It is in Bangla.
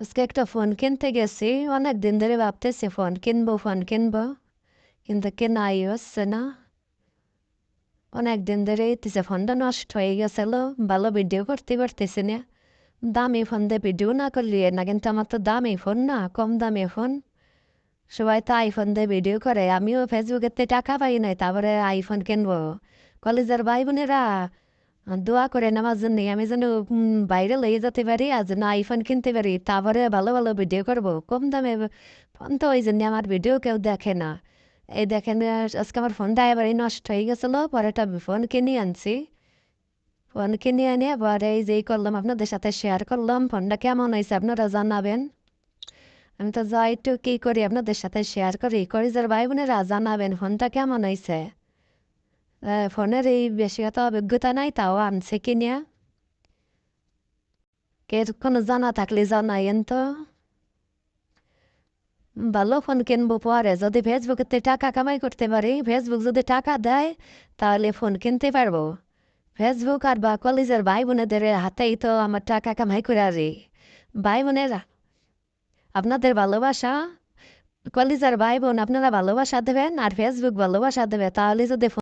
আজকে একটা ফোন কিনতে গেছি অনেক দিন ধরে ভাবতেছি ফোন কিনবো ফোন কিনবো কিন্তু কেনাই হচ্ছে না অনেক দিন ধরে ইতিছে ফোনটা নষ্ট হয়ে গেছিল ভালো ভিডিও করতে পারতেছি না দামি ফোন দিয়ে ভিডিও না করলে না কিন্তু আমার তো দামি ফোন না কম দামি ফোন সবাই তো আইফোন দিয়ে ভিডিও করে আমিও ফেসবুকেতে টাকা পাই নাই তারপরে আইফোন কিনবো কলেজের ভাই বোনেরা দোয়া করেন আমার জন্য আমি যেন বাইরে লয়ে যেতে পারি আর যেন আইফোন কিনতে পারি তারপরে ভালো ভালো ভিডিও করব কম দামে ফোন তো ওই জন্য আমার ভিডিও কেউ দেখে না এই দেখেন আজকে আমার ফোনটা এবারে নষ্ট হয়ে গেছিল পরে একটা ফোন কিনে আনছি ফোন কিনে আনে পরে এই যে এই করলাম আপনাদের সাথে শেয়ার করলাম ফোনটা কেমন হয়েছে আপনারা জানাবেন আমি তো যাই একটু কী করি আপনাদের সাথে শেয়ার করি করি যার ভাই বোনেরা জানাবেন ফোনটা কেমন হয়েছে এই বেশি অত অভিজ্ঞতা নাই তাও আনছে কিনিয়া কে কোনো জানা থাকলে জানাইন তো ভালো ফোন কিনবো পরে যদি ফেসবুকেতে টাকা কামাই করতে পারি ফেসবুক যদি টাকা দেয় তাহলে ফোন কিনতে পারব ফেসবুক আর বা কলেজের ভাই বোনেদের হাতেই তো আমার টাকা কামাই করে আরি ভাই বোনেরা আপনাদের ভালোবাসা কলেজের ভাই বোন আপনারা ভালোবাসা দেবেন আর ফেসবুক ভালোবাসা দেবে তাহলে যদি